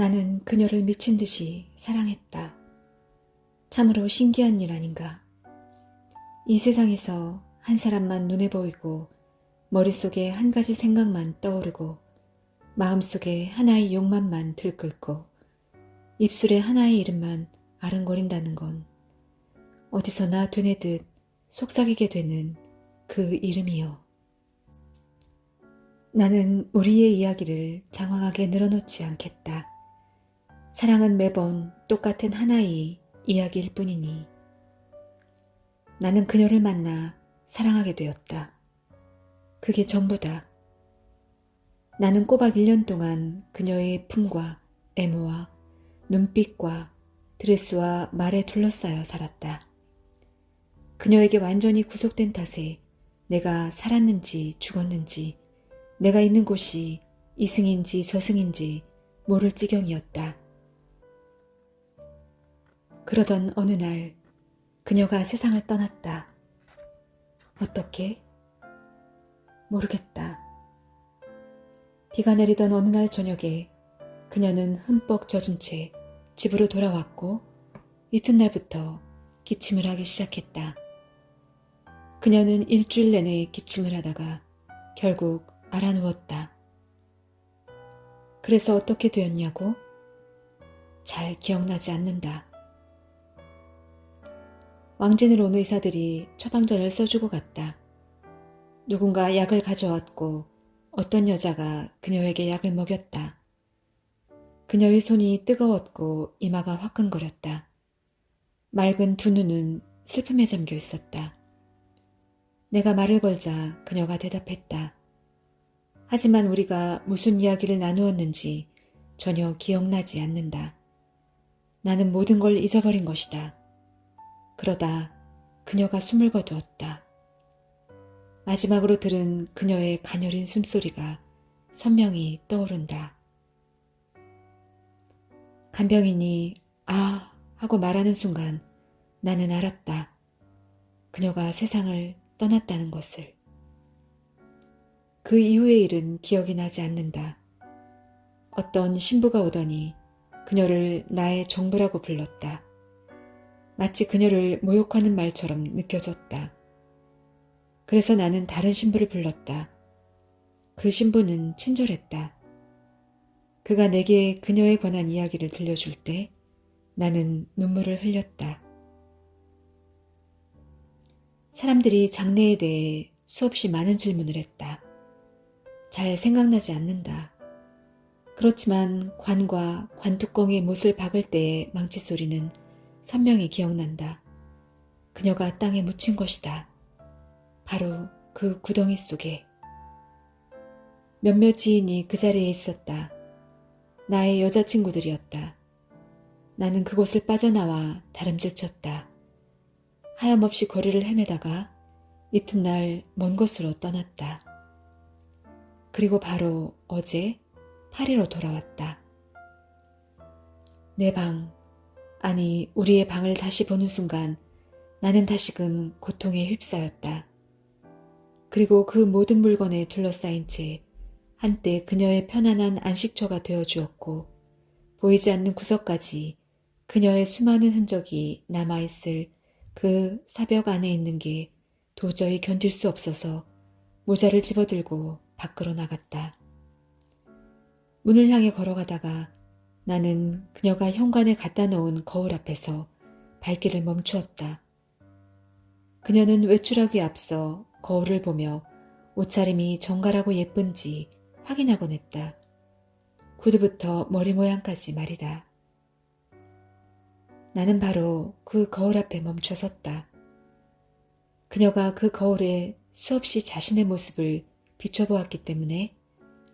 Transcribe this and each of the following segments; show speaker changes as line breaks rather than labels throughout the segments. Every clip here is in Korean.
나는 그녀를 미친 듯이 사랑했다. 참으로 신기한 일 아닌가. 이 세상에서 한 사람만 눈에 보이고 머릿속에 한 가지 생각만 떠오르고 마음속에 하나의 욕망만 들끓고 입술에 하나의 이름만 아른거린다는 건 어디서나 되뇌듯 속삭이게 되는 그 이름이요. 나는 우리의 이야기를 장황하게 늘어놓지 않겠다. 사랑은 매번 똑같은 하나의 이야기일 뿐이니. 나는 그녀를 만나 사랑하게 되었다. 그게 전부다. 나는 꼬박 1년 동안 그녀의 품과 애무와 눈빛과 드레스와 말에 둘러싸여 살았다. 그녀에게 완전히 구속된 탓에 내가 살았는지 죽었는지 내가 있는 곳이 이승인지 저승인지 모를 지경이었다. 그러던 어느 날 그녀가 세상을 떠났다. 어떻게? 모르겠다. 비가 내리던 어느 날 저녁에 그녀는 흠뻑 젖은 채 집으로 돌아왔고 이튿날부터 기침을 하기 시작했다. 그녀는 일주일 내내 기침을 하다가 결국 알아누웠다. 그래서 어떻게 되었냐고? 잘 기억나지 않는다. 왕진으로 온 의사들이 처방전을 써주고 갔다. 누군가 약을 가져왔고 어떤 여자가 그녀에게 약을 먹였다. 그녀의 손이 뜨거웠고 이마가 화끈거렸다. 맑은 두 눈은 슬픔에 잠겨 있었다. 내가 말을 걸자 그녀가 대답했다. 하지만 우리가 무슨 이야기를 나누었는지 전혀 기억나지 않는다. 나는 모든 걸 잊어버린 것이다. 그러다 그녀가 숨을 거두었다. 마지막으로 들은 그녀의 가녀린 숨소리가 선명히 떠오른다. 간병인이 아 하고 말하는 순간 나는 알았다. 그녀가 세상을 떠났다는 것을. 그 이후의 일은 기억이 나지 않는다. 어떤 신부가 오더니 그녀를 나의 정부라고 불렀다. 마치 그녀를 모욕하는 말처럼 느껴졌다. 그래서 나는 다른 신부를 불렀다. 그 신부는 친절했다. 그가 내게 그녀에 관한 이야기를 들려줄 때 나는 눈물을 흘렸다. 사람들이 장래에 대해 수없이 많은 질문을 했다. 잘 생각나지 않는다. 그렇지만 관과 관뚜껑에 못을 박을 때의 망치 소리는 선명히 기억난다. 그녀가 땅에 묻힌 것이다. 바로 그 구덩이 속에. 몇몇 지인이 그 자리에 있었다. 나의 여자친구들이었다. 나는 그곳을 빠져나와 다름질 쳤다. 하염없이 거리를 헤매다가 이튿날 먼 곳으로 떠났다. 그리고 바로 어제 파리로 돌아왔다. 내 방, 아니 우리의 방을 다시 보는 순간 나는 다시금 고통에 휩싸였다. 그리고 그 모든 물건에 둘러싸인 채 한때 그녀의 편안한 안식처가 되어 주었고 보이지 않는 구석까지 그녀의 수많은 흔적이 남아있을 그 사벽 안에 있는 게 도저히 견딜 수 없어서 모자를 집어들고 밖으로 나갔다. 문을 향해 걸어가다가 나는 그녀가 현관에 갖다 놓은 거울 앞에서 발길을 멈추었다. 그녀는 외출하기 앞서 거울을 보며 옷차림이 정갈하고 예쁜지 확인하곤 했다. 구두부터 머리 모양까지 말이다. 나는 바로 그 거울 앞에 멈춰 섰다. 그녀가 그 거울에 수없이 자신의 모습을 비춰보았기 때문에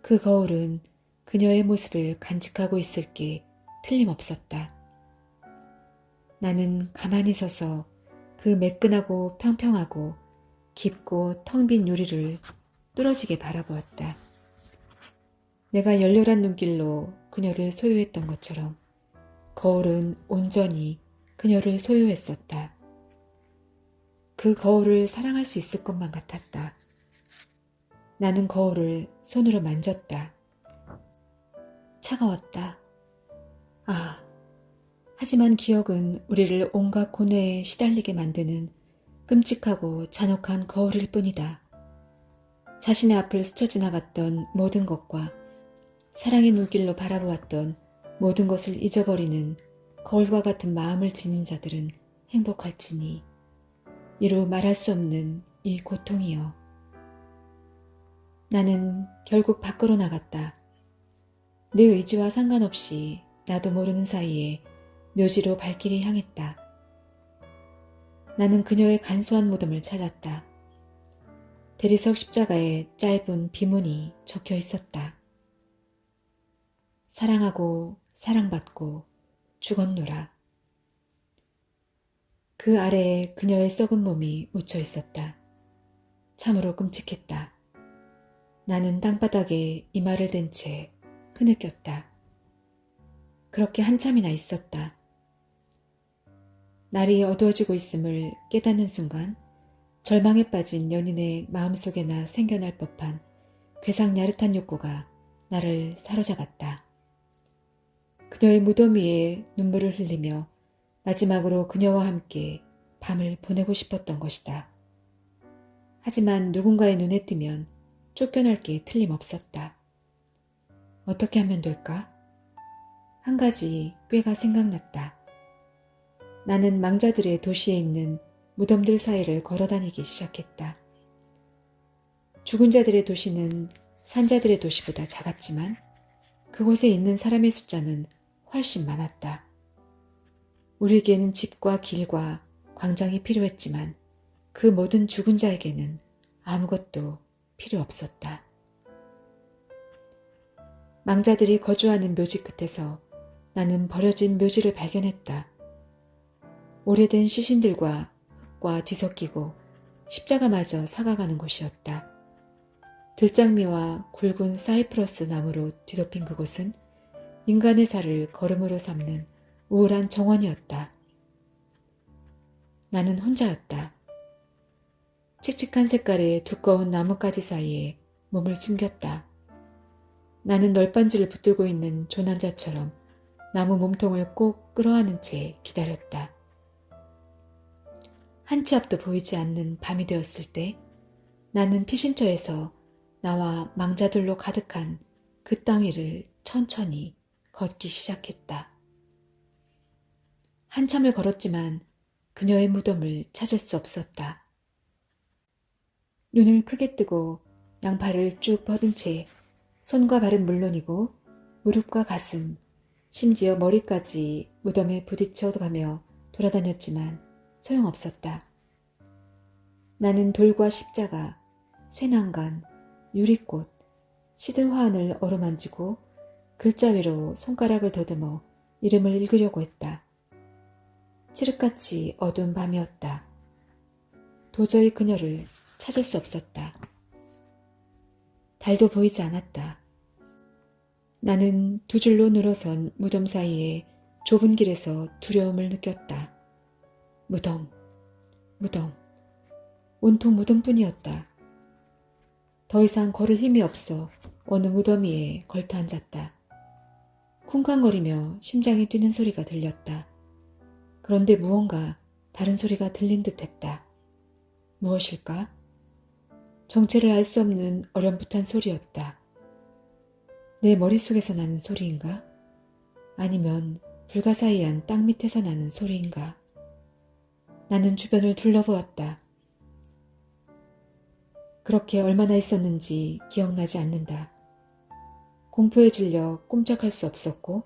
그 거울은 그녀의 모습을 간직하고 있을 게 틀림없었다. 나는 가만히 서서 그 매끈하고 평평하고 깊고 텅빈 유리를 뚫어지게 바라보았다. 내가 열렬한 눈길로 그녀를 소유했던 것처럼 거울은 온전히 그녀를 소유했었다. 그 거울을 사랑할 수 있을 것만 같았다. 나는 거울을 손으로 만졌다. 차가웠다. 아, 하지만 기억은 우리를 온갖 고뇌에 시달리게 만드는 끔찍하고 잔혹한 거울일 뿐이다. 자신의 앞을 스쳐 지나갔던 모든 것과 사랑의 눈길로 바라보았던 모든 것을 잊어버리는 거울과 같은 마음을 지닌 자들은 행복할지니 이루 말할 수 없는 이 고통이여. 나는 결국 밖으로 나갔다. 내 의지와 상관없이 나도 모르는 사이에 묘지로 발길이 향했다. 나는 그녀의 간소한 무덤을 찾았다. 대리석 십자가에 짧은 비문이 적혀 있었다. 사랑하고 사랑받고 죽었노라. 그 아래에 그녀의 썩은 몸이 묻혀 있었다. 참으로 끔찍했다. 나는 땅바닥에 이마를 댄 채 흐느꼈다. 그렇게 한참이나 있었다. 날이 어두워지고 있음을 깨닫는 순간 절망에 빠진 연인의 마음속에나 생겨날 법한 괴상 야릇한 욕구가 나를 사로잡았다. 그녀의 무덤 위에 눈물을 흘리며 마지막으로 그녀와 함께 밤을 보내고 싶었던 것이다. 하지만 누군가의 눈에 띄면 쫓겨날 게 틀림없었다. 어떻게 하면 될까? 한 가지 꾀가 생각났다. 나는 망자들의 도시에 있는 무덤들 사이를 걸어 다니기 시작했다. 죽은 자들의 도시는 산자들의 도시보다 작았지만 그곳에 있는 사람의 숫자는 훨씬 많았다. 우리에게는 집과 길과 광장이 필요했지만 그 모든 죽은 자에게는 아무것도 필요 없었다. 망자들이 거주하는 묘지 끝에서 나는 버려진 묘지를 발견했다. 오래된 시신들과 흙과 뒤섞이고 십자가마저 사가가는 곳이었다. 들장미와 굵은 사이프러스 나무로 뒤덮인 그곳은 인간의 살을 걸음으로 삼는 우울한 정원이었다. 나는 혼자였다. 칙칙한 색깔의 두꺼운 나뭇가지 사이에 몸을 숨겼다. 나는 널빤지를 붙들고 있는 조난자처럼 나무 몸통을 꼭 끌어안은 채 기다렸다. 한 치 앞도 보이지 않는 밤이 되었을 때 나는 피신처에서 나와 망자들로 가득한 그 땅 위를 천천히 걷기 시작했다. 한참을 걸었지만 그녀의 무덤을 찾을 수 없었다. 눈을 크게 뜨고 양팔을 쭉 뻗은 채 손과 발은 물론이고 무릎과 가슴, 심지어 머리까지 무덤에 부딪혀가며 돌아다녔지만 소용없었다. 나는 돌과 십자가, 쇠난간, 유리꽃, 시든 화환을 어루만지고 글자 위로 손가락을 더듬어 이름을 읽으려고 했다. 칠흑같이 어두운 밤이었다. 도저히 그녀를 찾을 수 없었다. 달도 보이지 않았다. 나는 두 줄로 늘어선 무덤 사이에 좁은 길에서 두려움을 느꼈다. 무덤, 무덤, 온통 무덤뿐이었다. 더 이상 걸을 힘이 없어 어느 무덤 위에 걸터 앉았다. 쿵쾅거리며 심장이 뛰는 소리가 들렸다. 그런데 무언가 다른 소리가 들린 듯 했다. 무엇일까? 정체를 알 수 없는 어렴풋한 소리였다. 내 머릿속에서 나는 소리인가? 아니면 불가사의한 땅 밑에서 나는 소리인가? 나는 주변을 둘러보았다. 그렇게 얼마나 있었는지 기억나지 않는다. 공포에 질려 꼼짝할 수 없었고,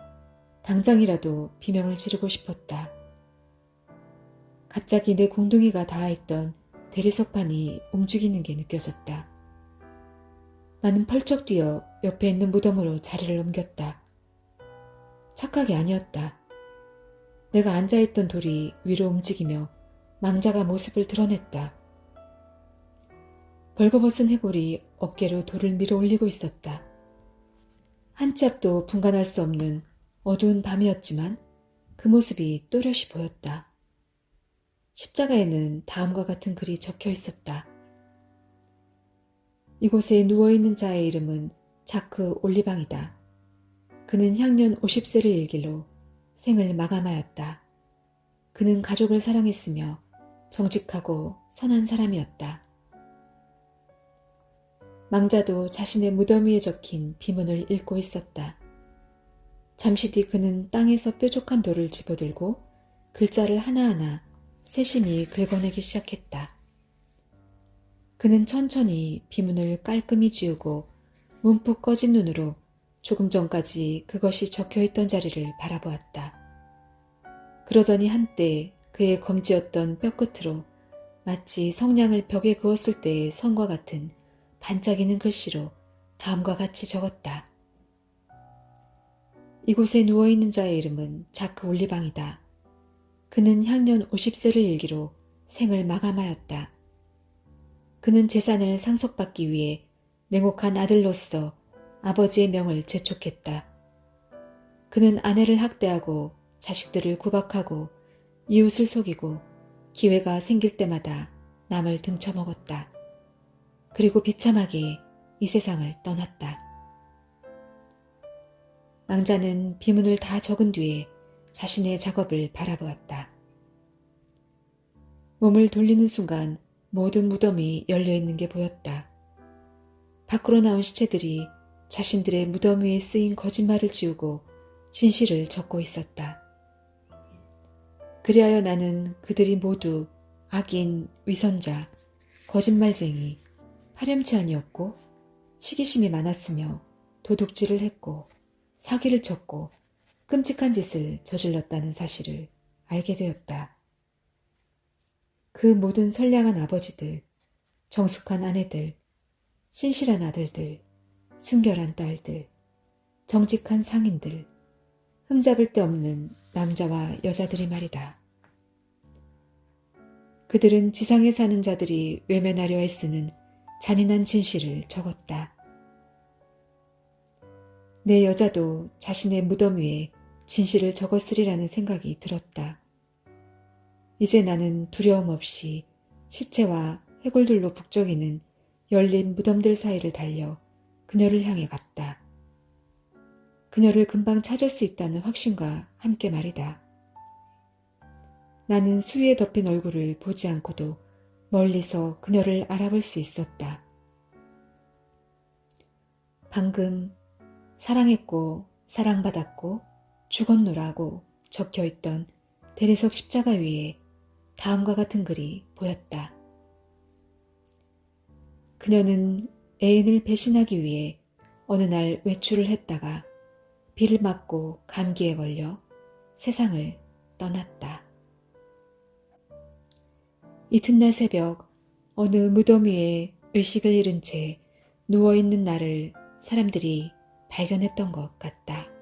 당장이라도 비명을 지르고 싶었다. 갑자기 내 공둥이가 닿아있던 대리석판이 움직이는 게 느껴졌다. 나는 펄쩍 뛰어 옆에 있는 무덤으로 자리를 옮겼다. 착각이 아니었다. 내가 앉아있던 돌이 위로 움직이며 망자가 모습을 드러냈다. 벌거벗은 해골이 어깨로 돌을 밀어 올리고 있었다. 한 치 앞도 분간할 수 없는 어두운 밤이었지만 그 모습이 또렷이 보였다. 십자가에는 다음과 같은 글이 적혀 있었다. 이곳에 누워있는 자의 이름은 자크 올리방이다. 그는 향년 50세를 일길로 생을 마감하였다. 그는 가족을 사랑했으며 정직하고 선한 사람이었다. 망자도 자신의 무덤 위에 적힌 비문을 읽고 있었다. 잠시 뒤 그는 땅에서 뾰족한 돌을 집어들고 글자를 하나하나 세심히 긁어내기 시작했다. 그는 천천히 비문을 깔끔히 지우고 문득 꺼진 눈으로 조금 전까지 그것이 적혀 있던 자리를 바라보았다. 그러더니 한때 그의 검지였던 뼈끝으로 마치 성냥을 벽에 그었을 때의 선과 같은 반짝이는 글씨로 다음과 같이 적었다. 이곳에 누워있는 자의 이름은 자크 올리방이다. 그는 향년 50세를 일기로 생을 마감하였다. 그는 재산을 상속받기 위해 냉혹한 아들로서 아버지의 명을 재촉했다. 그는 아내를 학대하고 자식들을 구박하고 이웃을 속이고 기회가 생길 때마다 남을 등쳐먹었다. 그리고 비참하게 이 세상을 떠났다. 망자는 비문을 다 적은 뒤에 자신의 작업을 바라보았다. 몸을 돌리는 순간 모든 무덤이 열려 있는 게 보였다. 밖으로 나온 시체들이 자신들의 무덤 위에 쓰인 거짓말을 지우고 진실을 적고 있었다. 그리하여 나는 그들이 모두 악인, 위선자, 거짓말쟁이, 파렴치한이었고 시기심이 많았으며 도둑질을 했고 사기를 쳤고 끔찍한 짓을 저질렀다는 사실을 알게 되었다. 그 모든 선량한 아버지들, 정숙한 아내들, 신실한 아들들, 순결한 딸들, 정직한 상인들, 흠잡을 데 없는 남자와 여자들이 말이다. 그들은 지상에 사는 자들이 외면하려 애쓰는 잔인한 진실을 적었다. 내 여자도 자신의 무덤 위에 진실을 적었으리라는 생각이 들었다. 이제 나는 두려움 없이 시체와 해골들로 북적이는 열린 무덤들 사이를 달려 그녀를 향해 갔다. 그녀를 금방 찾을 수 있다는 확신과 함께 말이다. 나는 수위에 덮인 얼굴을 보지 않고도 멀리서 그녀를 알아볼 수 있었다. 방금 사랑했고 사랑받았고 죽었노라고 적혀 있던 대리석 십자가 위에 다음과 같은 글이 보였다. 그녀는 애인을 배신하기 위해 어느 날 외출을 했다가 비를 맞고 감기에 걸려 세상을 떠났다. 이튿날 새벽 어느 무덤 위에 의식을 잃은 채 누워있는 나를 사람들이 발견했던 것 같다.